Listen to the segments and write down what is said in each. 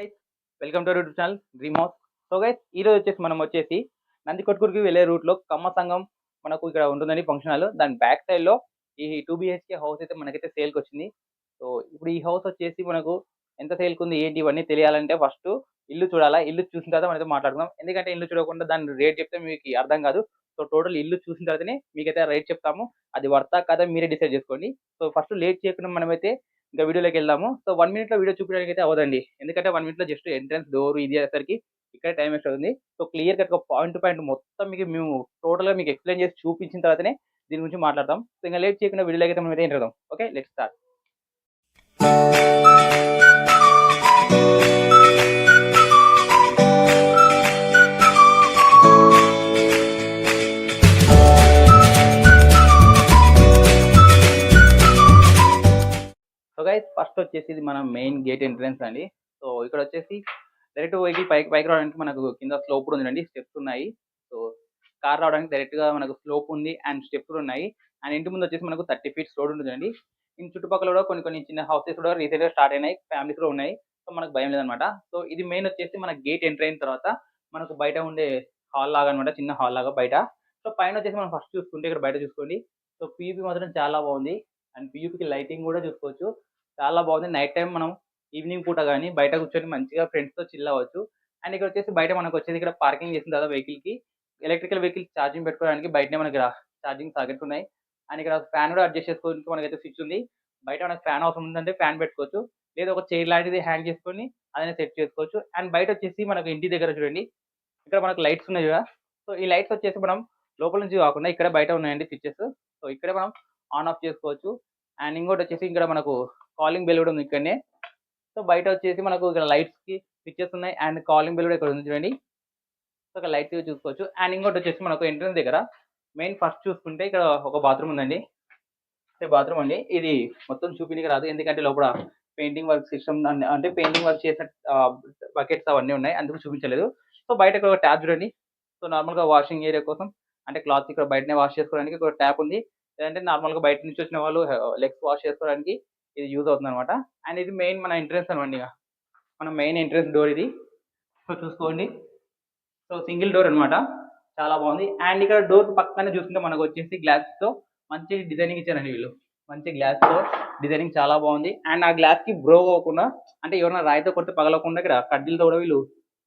Welcome to YouTube channel dream house so guys ఈ రోజు వచ్చేసి మనం వచ్చేసి నందికొట్కూరుకి వెళ్ళే రూట్లో కమ్మ సంఘం మనకు ఇక్కడ ఉంటుందండి ఫంక్షన్ హాల్. దాని బ్యాక్ సైడ్లో ఈ టూ బిహెచ్కే హౌస్ అయితే మనకైతే సేల్కి వచ్చింది. సో ఇప్పుడు ఈ హౌస్ వచ్చేసి మనకు ఎంత సేల్ ఉంది ఏంటి ఇవన్నీ తెలియాలంటే ఫస్ట్ ఇల్లు చూడాలా? ఇల్లు చూసిన తర్వాత మనతో మాట్లాడుకుందాం. ఎందుకంటే ఇల్లు చూడకుండా దాని రేట్ చెప్తే మీకు అర్థం కాదు. సో టోటల్ ఇల్లు చూసిన తర్వాతనే మీకైతే రేట్ చెప్తాము. అది వర్తా కదా మీరే డిసైడ్ చేసుకోండి. సో ఫస్ట్ లేట్ చేయకుండా మనమైతే ఇంకా వీడియోలోకి వెళ్దాము. సో వన్ మినిట్లో వీడియో చూపించడానికి అయితే అవదండి ఎందుకంటే వన్ మినిట్లో జస్ట్ ఎంట్రన్స్ డోర్ ఇది అయ్యేసరికి ఇక్కడ టైం వేస్ట్ అవుతుంది. So clear cut point to point మొత్తం మీకు మేము టోటల్గా మీకు ఎక్స్ప్లెయిన్ చేసి చూపించిన తర్వాతనే దీని గురించి మాట్లాడతాం. సో ఇంకా లేట్ చేయకుండా వీడియోలోకి అయితే మనం అయితే enter okay let start guys first వచ్చేసి ఇది మన మెయిన్ గేట్ ఎంట్రన్స్ అండి. సో ఇక్కడ వచ్చేసి డైరెక్ట్ వెహికల్ పైకి పైకి రావడానికి మనకు కింద స్లోప్ కూడా ఉందండి. స్టెప్స్ ఉన్నాయి. సో కార్ రావడానికి డైరెక్ట్గా మనకు స్లోప్ ఉంది అండ్ స్టెప్స్ కూడా ఉన్నాయి. అండ్ ఇంటి ముందు వచ్చేసి మనకు థర్టీ ఫీట్స్ రోడ్ ఉంటుందండి. ఇంటి చుట్టుపక్కల కూడా కొన్ని కొన్ని చిన్న హౌసెస్ కూడా రీసెంట్గా స్టార్ట్ అయినాయి. ఫ్యామిలీస్ కూడా ఉన్నాయి. సో మనకు భయం లేదనమాట సో ఇది మెయిన్ వచ్చేసి మన గేట్ ఎంటర్ అయిన తర్వాత మనకు బయట ఉండే హాల్ లాగా అనమాట చిన్న హాల్ లాగా బయట. సో పైన వచ్చేసి మనం ఫస్ట్ చూసుకుంటే ఇక్కడ బయట చూసుకోండి. సో పీయూపీ మాత్రం చాలా బాగుంది. అండ్ పీయూపీకి లైటింగ్ కూడా చూసుకోవచ్చు. చాలా బాగుంది. నైట్ టైం మనం ఈవినింగ్ పూట కానీ బయట కూర్చొని మంచిగా ఫ్రెండ్స్తో చిల్ అవ్వచ్చు. అండ్ ఇక్కడ వచ్చేసి బయట మనకు వచ్చేసి ఇక్కడ పార్కింగ్ చేసిన తర్వాత వెహికల్కి ఎలక్ట్రికల్ వెహికల్ ఛార్జింగ్ పెట్టుకోవడానికి బయటనే మనకి ఛార్జింగ్ సాకెట్స్ ఉన్నాయి. అండ్ ఇక్కడ ఫ్యాన్ కూడా అడ్జస్ట్ చేసుకోవడానికి మనకైతే స్విచ్ ఉంది. బయట మనకి ఫ్యాన్ అవసరం ఉందంటే ఫ్యాన్ పెట్టుకోవచ్చు. లేదా ఒక చైర్ లాంటిది హ్యాంగ్ చేసుకొని అదనే సెట్ చేసుకోవచ్చు. అండ్ బయట వచ్చేసి మనకు ఇంటి దగ్గర చూడండి. ఇక్కడ మనకు లైట్స్ ఉన్నాయి కదా సో ఈ లైట్స్ వచ్చేసి మనం లోపల నుంచి కాకుండా ఇక్కడ బయట ఉన్నాయండి స్విచ్చెస్. సో ఇక్కడ మనం ఆన్ ఆఫ్ చేసుకోవచ్చు. అండ్ ఇంకోటి వచ్చేసి ఇక్కడ మనకు కాలింగ్ బెల్ కూడా ఉంది ఇక్కడనే. సో బయట వచ్చేసి మనకు ఇక్కడ లైట్స్కి స్విచ్చెస్ ఉన్నాయి అండ్ కాలింగ్ బెల్ కూడా ఇక్కడ ఉంది చూడండి. సో ఇక్కడ లైట్స్ చూసుకోవచ్చు. అండ్ ఇంకోటి వచ్చేసి మనకు ఎంట్రన్స్ దగ్గర మెయిన్ ఫస్ట్ చూసుకుంటే ఇక్కడ ఒక బాత్రూమ్ ఉందండి. బాత్రూమ్ అండి. ఇది మొత్తం చూపించక రాదు. ఎందుకంటే లోపల పెయింటింగ్ వర్క్ సిస్టమ్ అంటే పెయింటింగ్ వర్క్ చేసిన బకెట్స్ అవన్నీ ఉన్నాయి. అందుకు చూపించలేదు. సో బయట ఇక్కడ ఒక ట్యాప్ చూడండి. సో నార్మల్గా వాషింగ్ ఏరియా కోసం. అంటే క్లాత్ ఇక్కడ బయటనే వాష్ చేసుకోవడానికి ఒక ట్యాప్ ఉంది. లేదంటే నార్మల్గా బయట నుంచి వచ్చిన వాళ్ళు లెగ్స్ వాష్ చేసుకోవడానికి ఇది యూజ్ అవుతుంది అనమాట అండ్ ఇది మెయిన్ మన ఎంట్రెన్స్ అనమాట ఇక. మన మెయిన్ ఎంట్రెన్స్ డోర్ ఇది. సో చూసుకోండి. సో సింగిల్ డోర్ అన్నమాట. చాలా బాగుంది. అండ్ ఇక్కడ డోర్ పక్కనే చూసుకుంటే మనకు వచ్చేసి గ్లాస్తో మంచి డిజైనింగ్ ఇచ్చారండి వీళ్ళు. మంచి గ్లాస్తో డిజైనింగ్ చాలా బాగుంది. అండ్ ఆ గ్లాస్కి బ్రో అవ్వకుండా అంటే ఎవరైనా రాయితో కొట్టి పగలకుండా ఇక్కడ కడ్డీలతో కూడా వీళ్ళు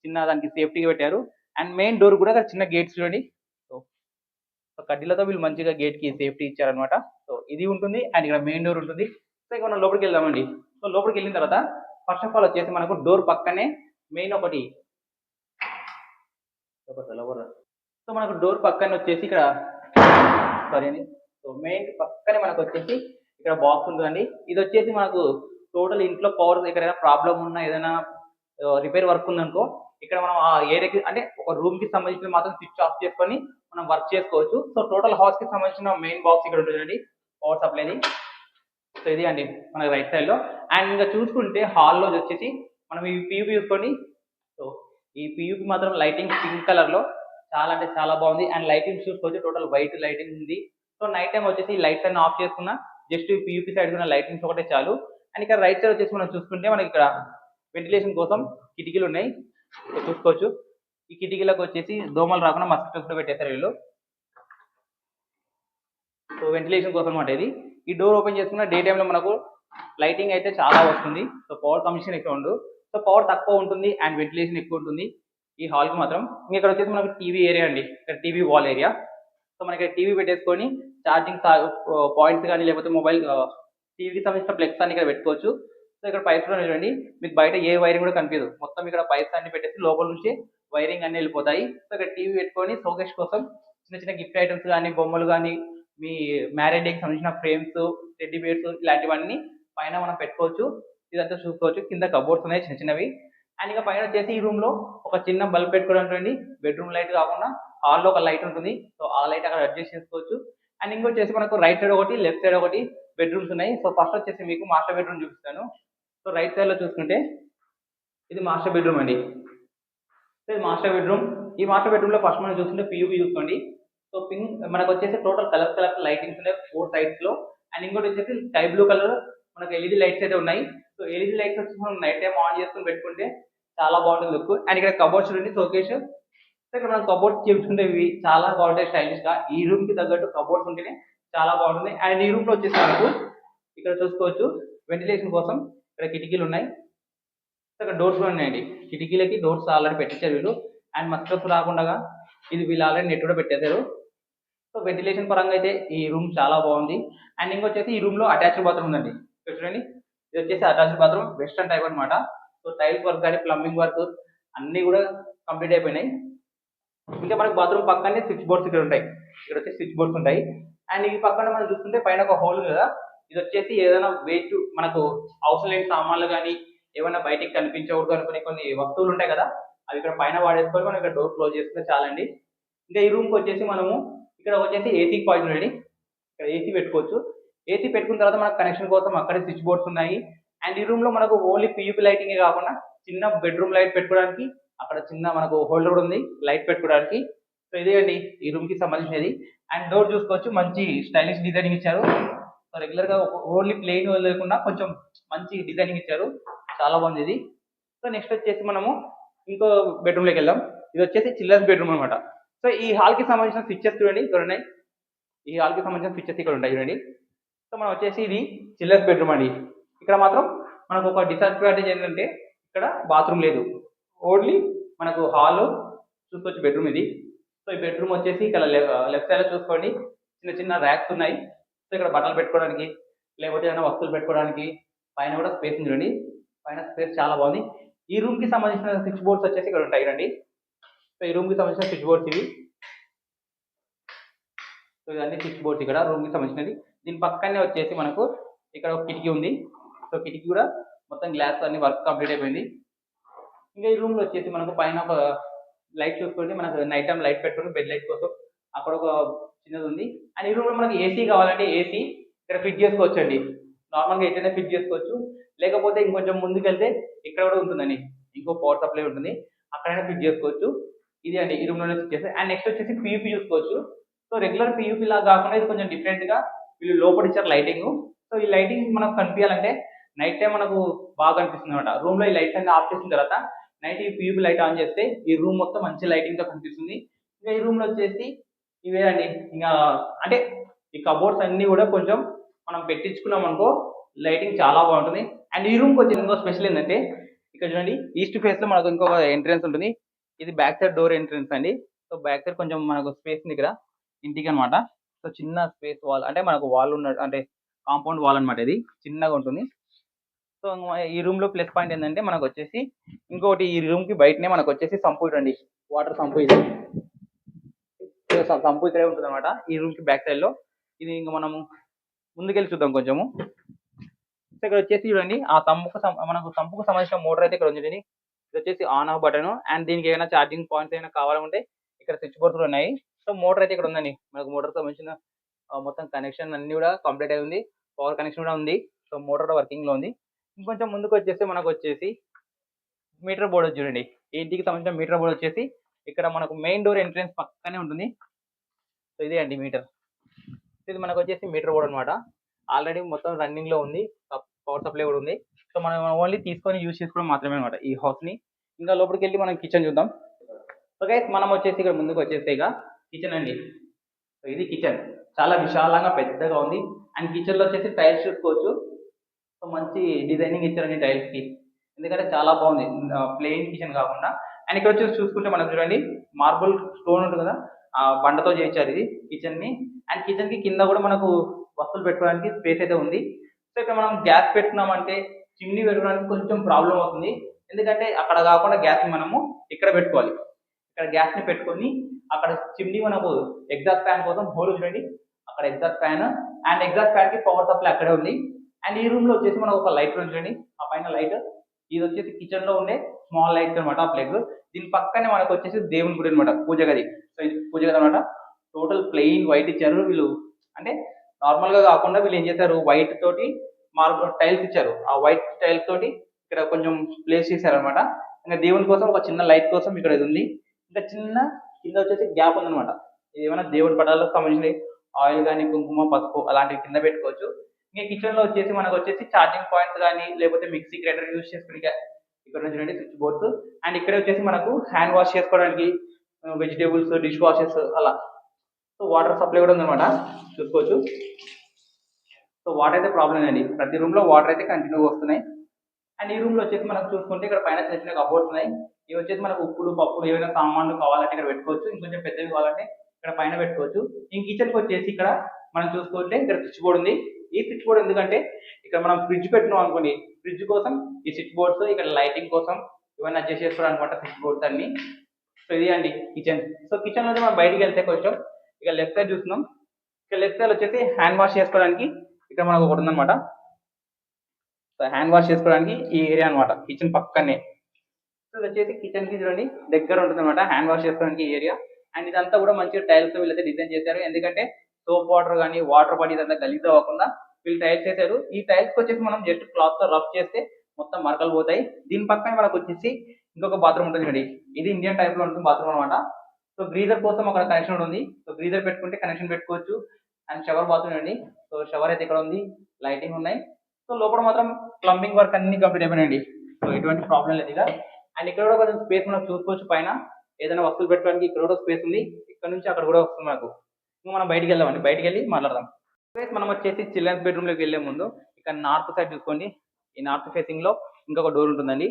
చిన్న దానికి సేఫ్టీగా పెట్టారు. అండ్ మెయిన్ డోర్ కూడా అక్కడ చిన్న గేట్స్ చూడండి. సో కడ్డీలతో వీళ్ళు మంచిగా గేట్కి సేఫ్టీ ఇచ్చారనమాట సో ఇది ఉంటుంది. అండ్ ఇక్కడ మెయిన్ డోర్ ఉంటుంది. ఇక మనం లోపలికి వెళ్దామండి. సో లోపలికి వెళ్ళిన తర్వాత ఫస్ట్ ఆఫ్ ఆల్ వచ్చేసి మనకు డోర్ పక్కనే మెయిన్ ఒకటి. సో మనకు డోర్ పక్కన వచ్చేసి ఇక్కడ సారీ అండి. సో మెయిన్ పక్కనే మనకు వచ్చేసి ఇక్కడ బాక్స్ ఉంటుందండి. ఇది వచ్చేసి మనకు టోటల్ ఇంట్లో పవర్ ఎక్కడైనా ప్రాబ్లం ఉన్నా ఏదైనా రిపేర్ వర్క్ ఉందనుకో ఇక్కడ మనం ఆ ఏరియాకి అంటే ఒక రూమ్కి సంబంధించిన మాత్రం స్విచ్ ఆఫ్ చేసుకొని మనం వర్క్ చేసుకోవచ్చు. సో టోటల్ హౌస్కి సంబంధించిన మెయిన్ బాక్స్ ఇక్కడ ఉంటుందండి పవర్ సప్లైది సో ఇది అండి మనకి రైట్ సైడ్లో. అండ్ ఇంకా చూసుకుంటే హాల్లో వచ్చేసి మనం ఈ పియూపి చూసుకోండి. సో ఈ పియూపి మాత్రం లైటింగ్ పింక్ కలర్లో. చాలా అంటే చాలా బాగుంది. అండ్ లైటింగ్ చూసుకోవచ్చు. టోటల్ వైట్ లైటింగ్ ఉంది. సో నైట్ టైం వచ్చేసి లైట్స్ అన్ని ఆఫ్ చేసుకున్నా. జస్ట్ పియూపి సైడ్ ఉన్న లైటింగ్స్ ఒకటే చాలు. అండ్ ఇక్కడ రైట్ సైడ్ వచ్చేసి మనం చూసుకుంటే మనకి ఇక్కడ వెంటిలేషన్ కోసం కిటికీలు ఉన్నాయి. చూసుకోవచ్చు. ఈ కిటికీలకు వచ్చేసి దోమలు రాకుండా మస్కిటోస్ కూడా పెట్టేస్తారు వీళ్ళు. సో వెంటిలేషన్ కోసం అనమాట ఇది. ఈ డోర్ ఓపెన్ చేసుకున్న డే టైంలో మనకు లైటింగ్ అయితే చాలా వస్తుంది. సో పవర్ కమిషన్ ఎక్కువ ఉండు. సో పవర్ తక్కువ ఉంటుంది అండ్ వెంటిలేషన్ ఎక్కువ ఉంటుంది. ఈ హాల్కి మాత్రం. ఇంకా ఇక్కడ వచ్చేసి మనకు టీవీ ఏరియా అండి. ఇక్కడ టీవీ వాల్ ఏరియా సో మనకి టీవీ పెట్టేసుకొని ఛార్జింగ్ పాయింట్స్ కానీ లేకపోతే మొబైల్ టీవీకి సంబంధించిన ప్లగ్స్ అన్ని ఇక్కడ పెట్టుకోవచ్చు. సో ఇక్కడ పైప్స్ కూడా చూడండి. మీకు బయట ఏ వైరింగ్ కూడా కనిపించదు. మొత్తం ఇక్కడ పైప్స్ అన్ని పెట్టేసి లోపల నుంచి వైరింగ్ అన్ని వెళ్ళిపోతాయి. సో ఇక్కడ టీవీ పెట్టుకొని షోకేష్ కోసం చిన్న చిన్న గిఫ్ట్ ఐటమ్స్ కానీ బొమ్మలు కానీ మీ మ్యారేజ్ డేకి సంబంధించిన ఫ్రేమ్స్ టెడ్డీ బేర్స్ ఇలాంటివన్నీ పైన మనం పెట్టుకోవచ్చు. ఇదంతా చూసుకోవచ్చు. కింద కబోర్డ్స్ ఉన్నాయి చిన్న చిన్నవి. అండ్ ఇంకా పైన వచ్చేసి ఈ రూమ్లో ఒక చిన్న బల్బ్ పెట్టుకోవడం బెడ్రూమ్ లైట్ కాకుండా హాల్లో ఒక లైట్ ఉంటుంది. సో ఆ లైట్ అక్కడ అడ్జస్ట్ చేసుకోవచ్చు. అండ్ ఇంకొచ్చేసి మనకు రైట్ సైడ్ ఒకటి లెఫ్ట్ సైడ్ ఒకటి బెడ్రూమ్స్ ఉన్నాయి. సో ఫస్ట్ వచ్చేసి మీకు మాస్టర్ బెడ్రూమ్ చూపిస్తాను. సో రైట్ సైడ్లో చూసుకుంటే ఇది మాస్టర్ బెడ్రూమ్ అండి. సో ఇది మాస్టర్ బెడ్రూమ్ ఈ మాస్టర్ బెడ్రూమ్లో ఫస్ట్ మనం చూసుకుంటే పియూపీ చూసుకోండి. సో పింక్ మనకు వచ్చేసి టోటల్ కలర్ కలర్ లైటింగ్స్ ఉన్నాయి ఫోర్ సైడ్స్లో. అండ్ ఇంకోటి వచ్చేసి స్కై బ్లూ కలర్ మనకు ఎల్ఈడి లైట్స్ అయితే ఉన్నాయి. సో ఎల్ఈడి లైట్స్ వచ్చి మనం నైట్ టైం ఆన్ చేసుకుని పెట్టుకుంటే చాలా బాగుంటుంది లుక్ అండ్ ఇక్కడ కబోర్డ్స్ చూడండి షోకేష్ ఇక్కడ మనం కబోర్డ్స్ చేయించుకుంటే ఇవి చాలా బాగుంటాయి స్టైలిష్గా. ఈ రూమ్కి తగ్గట్టు కబోర్డ్స్ ఉంటేనే చాలా బాగుంటుంది. అండ్ ఈ రూమ్లో వచ్చేసి మనకు ఇక్కడ చూసుకోవచ్చు వెంటిలేషన్ కోసం ఇక్కడ కిటికీలు ఉన్నాయి. ఇక్కడ డోర్స్ కూడా ఉన్నాయండి. కిటికీలకి డోర్స్ ఆల్రెడీ పెట్టించారు వీళ్ళు. అండ్ మస్కర్స్ రాకుండా ఇది వీళ్ళు ఆల్రెడీ నెట్ కూడా పెట్టేశారు. సో వెంటిలేషన్ పరంగా అయితే ఈ రూమ్ చాలా బాగుంది. అండ్ ఇంకొచ్చేసి ఈ రూమ్లో అటాచ్డ్ బాత్రూమ్ ఉందండి. చూడండి ఇది వచ్చేసి అటాచ్డ్ బాత్రూమ్ వెస్టర్న్ టైప్ అన్నమాట. సో టైల్స్ వర్క్ కానీ ప్లంబింగ్ వర్క్ అన్ని కూడా కంప్లీట్ అయిపోయినాయి. ఇంకా మనకి బాత్రూమ్ పక్కనే స్విచ్ బోర్డ్స్ ఇక్కడ ఉంటాయి. ఇక్కడ వచ్చి స్విచ్ బోర్డ్స్ ఉంటాయి. అండ్ ఈ పక్కన మనం చూస్తుంటే పైన ఒక హోల్ కదా. ఇది వచ్చేసి ఏదైనా వెయిట్ మనకు అవసరం లేని సామాన్లు కానీ ఏమైనా బయటికి కనిపించకూడదు అనుకునే కొన్ని వస్తువులు ఉంటాయి కదా. అవి ఇక్కడ పైన వాడేసుకొని మనం ఇక్కడ డోర్ క్లోజ్ చేసుకుంటే చాలండి. ఇంకా ఈ రూమ్కి వచ్చేసి మనము ఇక్కడ వచ్చేసి ఏసీ పాయింట్ రెడీ ఇక్కడ ఏసీ పెట్టుకోవచ్చు. ఏసీ పెట్టుకున్న తర్వాత మనకు కనెక్షన్ కోసం అక్కడే స్విచ్ బోర్డ్స్ ఉన్నాయి. అండ్ ఈ రూమ్లో మనకు ఓన్లీ పీయూపీ లైటింగ్ కాకుండా చిన్న బెడ్రూమ్ లైట్ పెట్టుకోవడానికి అక్కడ చిన్న మనకు హోల్డర్ కూడా ఉంది. లైట్ పెట్టుకోవడానికి. సో ఇదే అండి ఈ రూమ్కి సంబంధించినది. అండ్ డోర్ చూసుకోవచ్చు. మంచి స్టైలిష్ డిజైనింగ్ ఇచ్చారు. సో రెగ్యులర్గా ఓన్లీ ప్లెయిన్ లేకుండా కొంచెం మంచి డిజైనింగ్ ఇచ్చారు. చాలా బాగుంది ఇది. సో నెక్స్ట్ వచ్చేసి మనము ఇంకో బెడ్రూమ్లోకి వెళ్దాం. ఇది వచ్చేసి చిల్డ్రన్స్ బెడ్రూమ్ అనమాట సో ఈ హాల్కి సంబంధించిన స్విచ్చెస్ చూడండి ఇక్కడ ఉన్నాయి ఈ హాల్కి సంబంధించిన స్విచ్చెస్ ఇక్కడ ఉంటాయి చూడండి. సో మనం వచ్చేసి ఇది చిల్డ్రన్స్ బెడ్రూమ్ అండి. ఇక్కడ మాత్రం మనకు ఒక డిసడ్వాంటేజ్ ఏంటంటే ఇక్కడ బాత్రూమ్ లేదు. ఓన్లీ మనకు హాల్ చూసుకోవచ్చు బెడ్రూమ్ ఇది. సో ఈ బెడ్రూమ్ వచ్చేసి ఇక్కడ లెఫ్ట్ సైడ్లో చూసుకోండి. చిన్న చిన్న ర్యాక్స్ ఉన్నాయి. సో ఇక్కడ బట్టలు పెట్టుకోవడానికి లేకపోతే ఏదైనా వస్తువులు పెట్టుకోవడానికి పైన కూడా స్పేస్ ఉంది చూడండి. పైన స్పేస్ చాలా బాగుంది. ఈ రూమ్కి సంబంధించిన స్విచ్ బోర్డ్స్ వచ్చేసి ఇక్కడ ఉంటాయి రండి సో ఈ రూమ్కి సంబంధించిన స్విచ్ బోర్డ్స్ ఇవి. సో ఇవన్నీ స్విచ్ బోర్డ్స్ ఇక్కడ రూమ్కి సంబంధించినది దీని పక్కనే వచ్చేసి మనకు ఇక్కడ ఒక కిటికీ ఉంది. సో కిటికీ కూడా మొత్తం గ్లాస్ అన్ని వర్క్ కంప్లీట్ అయిపోయింది. ఇంకా ఈ రూమ్లో వచ్చేసి మనకు పైన ఒక లైట్ చూసుకోండి. మనకు నైట్ టైం లైట్ పెట్టుకుని బెడ్ లైట్ కోసం అక్కడ ఒక చిన్నది ఉంది. అండ్ ఈ రూమ్లో మనకి ఏసీ కావాలంటే ఏసీ ఇక్కడ ఫిట్ చేసుకోవచ్చు అండి నార్మల్గా ఫిట్ చేసుకోవచ్చు. లేకపోతే ఇంకొంచెం ముందుకు వెళ్తే ఇక్కడ కూడా ఉంటుందండి. ఇంకో పవర్ సప్లై ఉంటుంది. అక్కడైనా ఫిట్ చేసుకోవచ్చు. ఇది అండి ఈ రూమ్లోనే చేస్తే. అండ్ నెక్స్ట్ వచ్చేసి పీయూపీ చూసుకోవచ్చు. సో రెగ్యులర్ పీయూపీ లాగా కాకుండా ఇది కొంచెం డిఫరెంట్గా వీళ్ళు లోపల ఇచ్చారు లైటింగ్ సో ఈ లైటింగ్ మనకు కనిపించాలంటే నైట్ టైం మనకు బాగా కనిపిస్తుంది అనమాట రూమ్లో ఈ లైట్స్ అన్ని ఆఫ్ చేసిన తర్వాత నైట్ ఈ పీయూపీ లైట్ ఆన్ చేస్తే ఈ రూమ్ మొత్తం మంచి లైటింగ్తో కనిపిస్తుంది. ఇంకా ఈ రూమ్లో వచ్చేసి ఇవే అండి. ఇంకా అంటే ఈ కబోర్డ్స్ అన్ని కూడా కొంచెం మనం పెట్టించుకున్నాం అనుకో లైటింగ్ చాలా బాగుంటుంది. అండ్ ఈ రూమ్కి వచ్చి ఇంకో స్పెషల్ ఏంటంటే ఇక్కడ చూడండి ఈస్ట్ ఫేస్లో మనకు ఇంకొక ఎంట్రన్స్ ఉంటుంది. ఇది బ్యాక్ సైడ్ డోర్ ఎంట్రన్స్ అండి. సో బ్యాక్ సైడ్ కొంచెం మనకు స్పేస్ ఉంది ఇక్కడ. ఇంటికి అనమాట సో చిన్న స్పేస్ వాల్ అంటే మనకు వాల్ ఉన్న అంటే కాంపౌండ్ వాల్ అన్నమాట ఇది. చిన్నగా ఉంటుంది. సో ఈ రూమ్లో ప్లస్ పాయింట్ ఏంటంటే మనకు వచ్చేసి ఇంకోటి ఈ రూమ్కి బయటనే మనకు వచ్చేసి సంపు అండి వాటర్ సంపు ఇది. సంపు ఇక్కడే ఉంటుంది అనమాట ఈ రూమ్కి బ్యాక్ సైడ్లో. ఇది ఇంకా మనము ముందుకెళ్ళి చూద్దాం కొంచెము. సో ఇక్కడ వచ్చేసి చూడండి. ఆ సంపుకు మనకు సంపుకు సంబంధించిన మోటార్ అయితే ఇక్కడ ఉంది ఇది వచ్చేసి ఆన్ ఆఫ్ బటన్ అండ్ దీనికి ఏమైనా ఛార్జింగ్ పాయింట్స్ ఏమైనా కావాలంటే ఇక్కడ స్విచ్ బోర్డ్స్ కూడా ఉన్నాయి. సో మోటార్ అయితే ఇక్కడ ఉందండి. మనకు మోటార్ సంబంధించిన మొత్తం కనెక్షన్ అన్ని కూడా కంప్లీట్ అయి ఉంది పవర్ కనెక్షన్ కూడా ఉంది. సో మోటార్ కూడా వర్కింగ్లో ఉంది. ఇంకొంచెం ముందుకు వచ్చేసి మనకు వచ్చేసి మీటర్ బోర్డ్ చూడండి. ఈ ఇంటికి సంబంధించిన మీటర్ బోర్డ్ వచ్చేసి ఇక్కడ మనకు మెయిన్ డోర్ ఎంట్రెన్స్ పక్కనే ఉంటుంది. సో ఇదే అండి మీటర్ ఇది మనకు వచ్చేసి మీటర్ బోర్డ్ అనమాట ఆల్రెడీ మొత్తం రన్నింగ్లో ఉంది. పవర్ సప్లై కూడా ఉంది. సో మనం ఓన్లీ తీసుకొని యూజ్ చేసుకోవడం మాత్రమే అనమాట ఈ హౌస్ని. ఇంకా లోపలికి వెళ్ళి మనం కిచెన్ చూద్దాం. సో గైస్ మనం వచ్చేసి ఇక్కడ ముందుకు వచ్చేస్తే ఇక కిచెన్ అండి. సో ఇది కిచెన్ చాలా విశాలంగా పెద్దగా ఉంది. అండ్ కిచెన్లో వచ్చేసి టైల్స్ చూసుకోవచ్చు. సో మంచి డిజైనింగ్ ఇచ్చారండి టైల్స్కి. ఎందుకంటే చాలా బాగుంది. ప్లెయిన్ కిచెన్ కాకుండా. అండ్ ఇక్కడ వచ్చేసి చూసుకుంటే మనం చూడండి మార్బుల్ స్టోన్ ఉంటుంది కదా ఆ బండతో చేయించారు ఇది కిచెన్ని. అండ్ కిచెన్కి కింద కూడా మనకు వస్తువులు పెట్టుకోవడానికి స్పేస్ అయితే ఉంది. సో ఇక్కడ మనం గ్యాస్ పెట్టుకున్నామంటే చిమ్నీ పెట్టుకోవడానికి కొంచెం ప్రాబ్లం అవుతుంది. ఎందుకంటే అక్కడ కాకుండా గ్యాస్ని మనము ఇక్కడ పెట్టుకోవాలి. ఇక్కడ గ్యాస్ని పెట్టుకొని అక్కడ చిమ్నీ మనకు ఎగ్జాస్ట్ ఫ్యాన్ కోసం హోల్ చూడండి అక్కడ ఎగ్జాస్ట్ ఫ్యాన్ అండ్ ఎగ్జాస్ట్ ఫ్యాన్కి పవర్ సప్లై అక్కడే ఉంది. అండ్ ఈ రూమ్లో వచ్చేసి మనకు ఒక లైట్ ఉంది చూడండి ఆ పైన లైట్ ఇది వచ్చేసి కిచెన్లో ఉండే స్మాల్ లైట్ అనమాట ఆ ప్లగ్ దీని పక్కనే మనకు వచ్చేసి దేవుని గుడి అనమాట పూజ గది. సో ఇది పూజ గది అనమాట టోటల్ ప్లెయిన్ వైట్ ఇచ్చారు వీళ్ళు. అంటే నార్మల్గా కాకుండా వీళ్ళు ఏం చేశారు? వైట్ తోటి మార్బుల్ టైల్స్ ఇచ్చారు. ఆ వైట్ టైల్స్ తోటి ఇక్కడ కొంచెం ప్లేస్ చేశారు అనమాట ఇంకా దేవుని కోసం ఒక చిన్న లైట్ కోసం ఇక్కడ ఇది ఉంది. ఇంకా చిన్న కింద వచ్చేసి గ్యాప్ ఉందనమాట ఇది ఏమైనా దేవుడి పటాలకు సంబంధించిన ఆయిల్ కానీ కుంకుమ పసుపు అలాంటివి కింద పెట్టుకోవచ్చు. ఇంకా కిచెన్లో వచ్చేసి మనకు వచ్చేసి ఛార్జింగ్ పాయింట్స్ కానీ లేకపోతే మిక్సీ గ్రైండర్ యూస్ చేసుకునే ఇక్కడ నుంచి చూడండి స్విచ్ బోర్డ్స్ అండ్ ఇక్కడ వచ్చేసి మనకు హ్యాండ్ వాష్ చేసుకోవడానికి వెజిటేబుల్స్ డిష్ వాషెస్ అలా. సో వాటర్ సప్లై కూడా ఉందన్నమాట. చూసుకోవచ్చు. సో వాటర్ అయితే ప్రాబ్లం అండి ప్రతి రూమ్లో వాటర్ అయితే కంటిన్యూ వస్తున్నాయి. అండ్ ఈ రూమ్లో వచ్చేసి మనకు చూసుకుంటే ఇక్కడ పైన చిన్న చిన్న కబోర్డ్స్ ఉన్నాయి. ఇవి వచ్చేసి మనకు ఉప్పులు పప్పులు ఏమైనా సామాన్లు కావాలంటే ఇక్కడ పెట్టుకోవచ్చు. ఇంకొంచెం పెద్దవి కావాలంటే ఇక్కడ పైన పెట్టుకోవచ్చు. ఈ కిచెన్కి వచ్చేసి ఇక్కడ మనం చూసుకుంటే ఇక్కడ స్విచ్ బోర్డు ఉంది. ఈ స్విచ్ బోర్డ్ ఎందుకంటే ఇక్కడ మనం ఫ్రిడ్జ్ పెట్టినాం అనుకోండి. ఫ్రిడ్జ్ కోసం ఈ స్విచ్ బోర్డ్స్ ఇక్కడ లైటింగ్ కోసం ఇవన్నీ అడ్జస్ట్ చేసుకోవడం అనమాట స్విచ్ బోర్డ్స్ అన్ని. సో ఇది అండి కిచెన్ సో కిచెన్లో మనం బయటికి వెళ్తే కొంచెం ఇక లెఫ్ట్ సైడ్ చూస్తున్నాం. ఇక లెఫ్ట్ సైడ్ వచ్చేసి హ్యాండ్ వాష్ చేసుకోవడానికి ఇక్కడ మనకు ఒకటి ఉందన్నమాట. సో హ్యాండ్ వాష్ చేసుకోవడానికి ఈ ఏరియా అన్నమాట. కిచెన్ పక్కనే. సో ఇది వచ్చేసి కిచెన్కి చూడండి. దగ్గర ఉంటుంది అనమాట హ్యాండ్ వాష్ చేసుకోవడానికి ఈ ఏరియా అండ్ ఇదంతా కూడా మంచిగా టైల్స్ వీళ్ళైతే డిజైన్ చేశారు. ఎందుకంటే సోప్ వాటర్ కానీ వాటర్ పడి ఇదంతా గలీజ్ అవ్వకుండా వీళ్ళు టైల్స్ చేశారు. ఈ టైల్స్ వచ్చేసి మనం జస్ట్ క్లాత్తో రఫ్ చేస్తే మొత్తం మరకలు పోతాయి. దీని పక్కనే మనకు వచ్చేసి ఇంకొక బాత్రూమ్ ఉంటుంది చూడండి. ఇది ఇండియన్ టైప్లో ఉంటుంది బాత్రూమ్ అనమాట సో గ్రీజర్ కోసం అక్కడ కనెక్షన్ ఉంటుంది సో గ్రీజర్ పెట్టుకుంటే కనెక్షన్ పెట్టుకోవచ్చు. అండ్ షవర్ బాత్రూమ్ అండి. సో షవర్ అయితే ఇక్కడ ఉంది. లైటింగ్ ఉన్నాయి. సో లోపల మాత్రం ప్లంబింగ్ వర్క్ అన్ని కంప్లీట్ అయిపోయినాయండి. సో ఎటువంటి ప్రాబ్లం లేదు ఇక. అండ్ ఇక్కడ కూడా కొంచెం స్పేస్ మనం చూసుకోవచ్చు పైన. ఏదైనా వస్తువులు పెట్టడానికి ఇక్కడ కూడా స్పేస్ ఉంది. ఇక్కడ నుంచి అక్కడ కూడా వస్తుంది మనకు ఇంకా మనం బయటికి వెళ్దామండి. బయటికి వెళ్ళి మాట్లాడదాం. మనం వచ్చేసి చిల్డ్రన్స్ బెడ్రూమ్లోకి ముందు ఇక్కడ నార్త్ సైడ్ చూసుకోండి. ఈ నార్త్ ఫేసింగ్లో ఇంకొక డోర్ ఉంటుందండి.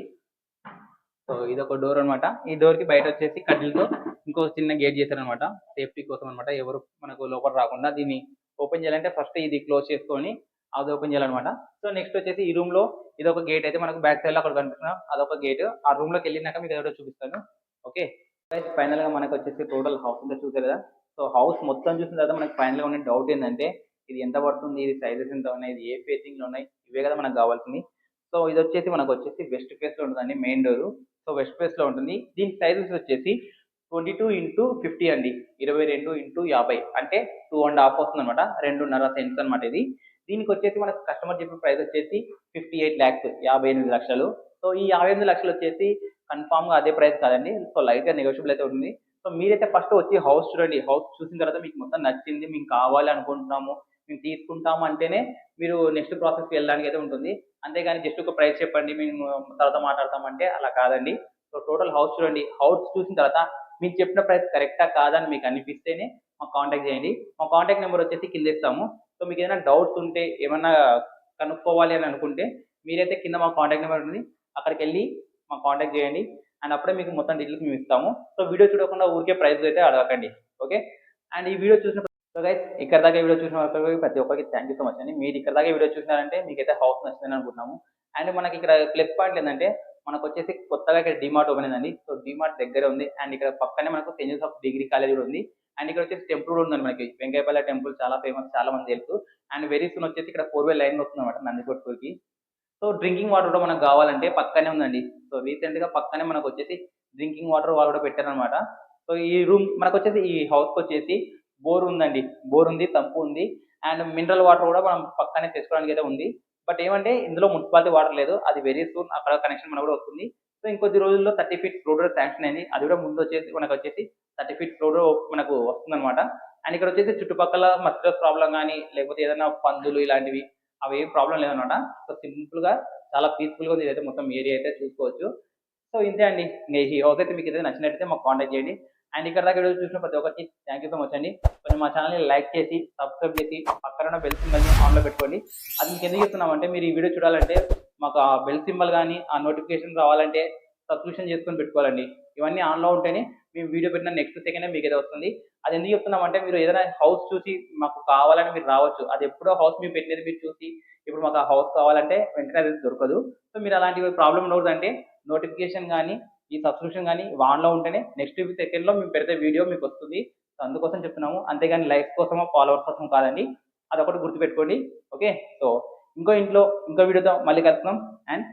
సో ఇది ఒక డోర్ అన్నమాట. ఈ డోర్కి బయట వచ్చేసి కడ్డీలతో ఇంకో చిన్న గేట్ చేశారనమాట సేఫ్టీ కోసం అనమాట ఎవరు మనకు లోపల రాకుండా దీన్ని ఓపెన్ చేయాలంటే ఫస్ట్ ఇది క్లోజ్ చేసుకొని అది ఓపెన్ చేయాలన్నమాట. సో నెక్స్ట్ వచ్చేసి ఈ రూమ్లో ఇది ఒక గేట్ అయితే మనకు బ్యాక్ సైడ్లో అక్కడ కనిపిస్తున్న అదొక గేట్ ఆ రూమ్లోకి వెళ్ళినాక మీకు ఏదో చూపిస్తాను. ఓకే ఫైనల్గా మనకు వచ్చేసి టోటల్ హౌస్ అంతా చూసారు కదా? సో హౌస్ మొత్తం చూసిన తర్వాత మనకు ఫైనల్గా ఉన్న డౌట్ ఏంటంటే ఇది ఎంత పడుతుంది? ఇది సైజెస్ ఎంత ఉన్నాయి? ఇది ఏ ఫేసింగ్లో ఉన్నాయి? ఇవే కదా మనకు కావాల్సింది. సో ఇది వచ్చేసి మనకు వచ్చేసి వెస్ట్ ఫేస్లో ఉంటుందండి మెయిన్ డోర్ సో వెస్ట్ ఫేస్లో ఉంటుంది. దీని సైజెస్ వచ్చేసి ట్వంటీ టూ ఇంటూ ఫిఫ్టీ అండి. ఇరవై రెండు ఇంటూ యాభై. అంటే టూ అండ్ హాఫ్ వస్తుంది అనమాట రెండున్నర సెంట్స్ అనమాట ఇది. దీనికి వచ్చేసి మనకు కస్టమర్ చెప్పిన ప్రైస్ వచ్చేసి ఫిఫ్టీ ఎయిట్ ల్యాక్స్ యాభై ఎనిమిది లక్షలు. సో ఈ యాభై ఎనిమిది లక్షలు వచ్చేసి కన్ఫామ్గా అదే ప్రైస్ కాదండి. సో లైట్గా నెగోషియబుల్ అయితే ఉంటుంది. సో మీరైతే ఫస్ట్ వచ్చి హౌస్ చూడండి. హౌస్ చూసిన తర్వాత మీకు మొత్తం నచ్చింది. మీకు కావాలి అనుకుంటున్నాము. మేము తీసుకుంటాము అంటేనే మీరు నెక్స్ట్ ప్రాసెస్కి వెళ్ళడానికి అయితే ఉంటుంది. అంతేగాని జస్ట్ ఒక ప్రైస్ చెప్పండి. మేము తర్వాత మాట్లాడతామంటే అలా కాదండి. సో టోటల్ హౌస్ చూడండి. హౌస్ చూసిన తర్వాత మీకు చెప్పిన ప్రైస్ కరెక్టా కాదా అని మీకు అనిపిస్తేనే మాకు కాంటాక్ట్ చేయండి. మా కాంటాక్ట్ నెంబర్ వచ్చేసి కింద ఇస్తాము. సో మీకు ఏదైనా డౌట్స్ ఉంటే ఏమన్నా కనుక్కోవాలి అని అనుకుంటే మీరైతే కింద మా కాంటాక్ట్ నెంబర్ ఉంది అక్కడికి వెళ్ళి మా కాంటాక్ట్ చేయండి. అండ్ అప్పుడే మీకు మొత్తం డీటెయిల్స్ మేము ఇస్తాము. సో వీడియో చూడకుండా ఊరికే ప్రైస్ అయితే అడగకండి. ఓకే అండ్ ఈ వీడియో చూసిన సో గైస్ ఇక్కడ దాకా వీడియో చూసిన వాళ్ళకి ప్రతి ఒక్కరికి థ్యాంక్ యూ సో మచ్ అండి. మీరు ఇక్కడ దాకా వీడియో చూసినారంటే మీకైతే హౌస్ నచ్చిందని అనుకుంటున్నాము. అండ్ మనకి ఇక్కడ ప్లస్ పాయింట్ ఏంటంటే మనకు వచ్చేసి కొత్తగా ఇక్కడ డిమార్ట్ ఓపెన్ అయిందండి. సో డిమార్ట్ దగ్గర ఉంది. అండ్ ఇక్కడ పక్కనే మనకు సెంట్ జోసెఫ్ డిగ్రీ కాలేజ్ కూడా ఉంది. అండ్ ఇక్కడ వచ్చేసి టెంపుల్ కూడా ఉందండి మనకి. వెంకయ్యపల్లి టెంపుల్ చాలా ఫేమస్ చాలా మంది తెలుసు. అండ్ వెరీ సూన్ వచ్చేసి ఇక్కడ ఫోర్ వే లైన్ వస్తుంది అనమాట నందికొట్టుకి సో డ్రింకింగ్ వాటర్ కూడా మనకు కావాలంటే పక్కనే ఉందండి. సో రీసెంట్గా పక్కనే మనకు వచ్చేసి డ్రింకింగ్ వాటర్ వాళ్ళు కూడా పెట్టారనమాట సో ఈ రూమ్ మనకు వచ్చేసి ఈ హౌస్కి వచ్చేసి బోర్ ఉందండి. బోర్ ఉంది తంపు ఉంది. అండ్ మినరల్ వాటర్ కూడా మనం పక్కనే తెచ్చుకోవడానికి అయితే ఉంది. బట్ ఏమంటే ఇందులో మున్సిపాలిటీ వాటర్ లేదు. అది వెరీ సూన్ అక్కడ కనెక్షన్ మనకు కూడా వస్తుంది. సో ఇంకొద్ది రోజుల్లో థర్టీ ఫీట్ రోడ్ శాంక్షన్ అయింది. అది కూడా ముందు వచ్చేసి మనకు వచ్చేసి థర్టీ ఫీట్ ఫ్లోర్ మనకు వస్తుంది అనమాట అండ్ ఇక్కడ వచ్చేసి చుట్టుపక్కల మస్కిటోస్ ప్రాబ్లం కానీ లేకపోతే ఏదైనా పందులు ఇలాంటివి అవి ఏం ప్రాబ్లం లేదనమాట సో సింపుల్గా చాలా పీస్ఫుల్గా ఉంది ఇదైతే మొత్తం ఏరియా అయితే చూసుకోవచ్చు. సో ఇంతే అండి. ఈ హౌస్ అయితే మీకు ఏదైతే నచ్చినట్టయితే మాకు కాంటాక్ట్ చేయండి. అండ్ ఇక్కడ దాకా వీడియో చూసిన ప్రతి ఒక్కరికి థ్యాంక్ యూ సో మచ్ అండి. కొంచెం మా ఛానల్ని లైక్ చేసి సబ్స్క్రైబ్ చేసి పక్కన బెల్ సింబల్ని ఆన్లో పెట్టుకోండి. అది మీకు ఎందుకు చెప్తున్నామంటే మీరు ఈ వీడియో చూడాలంటే మాకు ఆ బెల్ సింబల్ కానీ ఆ నోటిఫికేషన్ రావాలంటే సబ్స్క్రిప్షన్ చేసుకొని పెట్టుకోవాలండి. ఇవన్నీ ఆన్లో ఉంటేనే మేము వీడియో పెట్టిన నెక్స్ట్ సెకండ్ మీకు ఏదో వస్తుంది. అది ఎందుకు చెప్తున్నామంటే మీరు ఏదైనా హౌస్ చూసి మాకు కావాలని మీరు రావచ్చు. అది ఎప్పుడో హౌస్ మేము పెట్టినది మీరు చూసి ఇప్పుడు మాకు ఆ హౌస్ కావాలంటే వెంటనే అది దొరకదు. సో మీరు అలాంటి ప్రాబ్లం ఉండదంటే నోటిఫికేషన్ కానీ ఈ సబ్స్క్రిప్షన్ కానీ వాన్లో ఉంటేనే నెక్స్ట్ సెకండ్లో మేము పెడితే వీడియో మీకు వస్తుంది. సో అందుకోసం చెప్తున్నాము. అంతేగాని లైక్స్ కోసమో ఫాలోవర్స్ కోసం కాదండి. అదొకటి గుర్తుపెట్టుకోండి. ఓకే సో ఇంకో ఇంట్లో ఇంకో వీడియోతో మళ్ళీ కలుస్తున్నాం అండ్